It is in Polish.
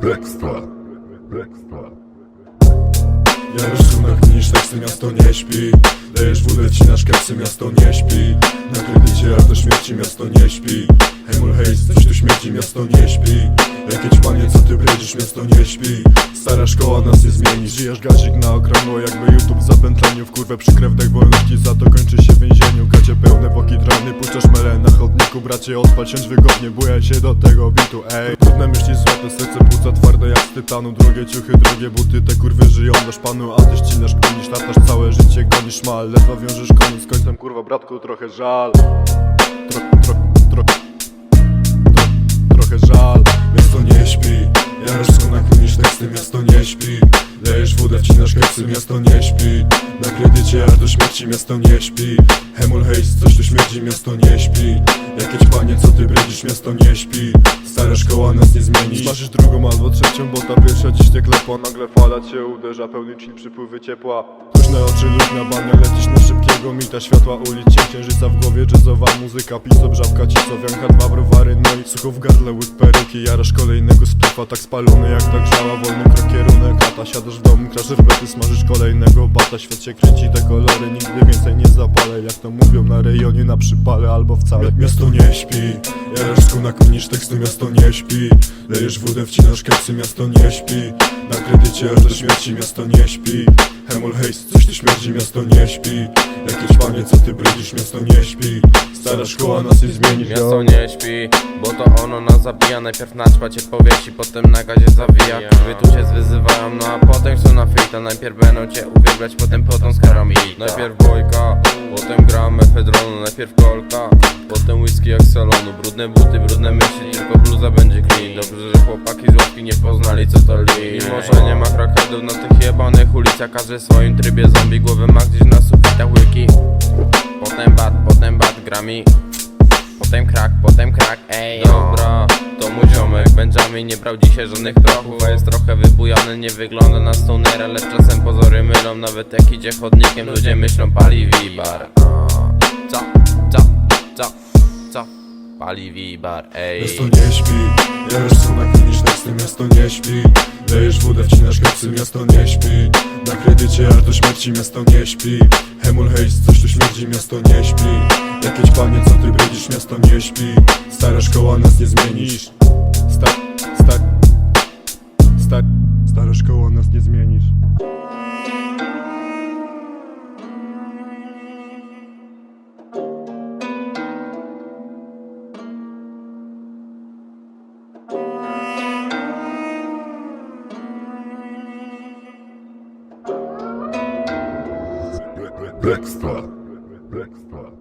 Blackstar. Blackstar. Jarosz sunak niż teksty miasto nie śpi. Dajesz wódę, wcinasz keksy, miasto nie śpi. Na kredycie, a do śmierci miasto nie śpi. Hemul hejs, coś tu śmierci, miasto nie śpi. Jakie panie, co ty bredzisz, miasto nie śpi. Stara szkoła nas nie zmieni. Żyjesz gazik na okrągło, jakby YouTube zapętleniu W kurwę przy krewdach wolności, za to kończy się w więzieniu na Bracie odpal, siądź wygodnie, bujaj się do tego bitu, ej. Trudne myśli, złote serce, płuca twarde jak z tytanu Drogie ciuchy, drogie buty, te kurwy żyją do szpanu A ty ścinasz, konisz, latasz całe życie, gonisz mal. Ledwo wiążesz koniec z końcem, kurwa bratku, trochę żal. Tro, tro, tro, Aż do śmierci, miasto nie śpi. Hemul hejs, coś tu śmierdzi, miasto nie śpi. Jakieś panie, co ty bredzisz, miasto nie śpi. Stara szkoła nas nie zmieni. Smażysz drugą albo trzecią, bo ta pierwsza dziś cię klepa Nagle fala cię uderza, pełny chill, przypływy ciepła. Luźne oczy, luźna bania, lecisz na szybkiego mita Światła. Ulic, cień księżyca w głowie, jazzowa muzyka. Piso, żabka, cisowianka, dwa sucho w gardle, łyk peruki Jarasz kolejnego splifa, tak spalony jak tak żała Wolny krok, kierunek, chata, siadasz w domu, krasz herbety Smażysz kolejnego bata, świat się kręci, te kolory Nigdy więcej nie zapalę, jak to mówią na rejonie Na przypale albo wcale Miasto nie śpi, jarasz skunak niż teksty Miasto nie śpi, lejesz wódę, wcinasz keksy Miasto nie śpi, na kredycie aż do śmierci Miasto nie śpi, hemul hejs, coś tu śmierdzi Miasto nie śpi, jakieś panie, co ty brydzisz Miasto nie śpi, stara szkoła nas nie zmieni Miasto nie śpi, bo to ono nas zabija. Najpierw na ćpacie powiesi, potem na gazie zawija. Kurwy tu cię zwyzywają, no a potem chcą na frita. Najpierw będą cię uwielbiać, potem potem z karami. Najpierw bojka, potem gram mefedronu Najpierw kolka, potem whisky jak z salonu. Brudne buty, brudne myśli, tylko bluza będzie clean Dobrze, że chłopaki z łapki nie poznali co to lean Mimo, że nie ma crackheadów na tych jebanych ulicach Każdy w swoim trybie zombie, głowę ma gdzieś na sufitach łyki. Potem bat, potem bat, grami Potem krak, potem krak, ej Dobra, to mój ziomek. Benjamin nie brał dzisiaj żadnych prochów A jest trochę wybujany, nie wygląda na stonera Lecz czasem pozory mylą Nawet jak idzie chodnikiem Ludzie myślą pali wibar. Co, co? Pali wibar, ej. Miasto nie śpi, jarasz sunak niż teksty Miasto nie śpi, lejesz wódę, wcinasz keksy Miasto nie śpi, na kredycie aż do śmierci Miasto nie śpi, hemul hejs, coś tu śmierdzi Miasto nie śpi, jakieś panie, co ty bredzisz Miasto nie śpi, stara szkoła nas nie zmienisz Star, star, star, stara szkoła nas nie zmienisz Black Star. Black Star.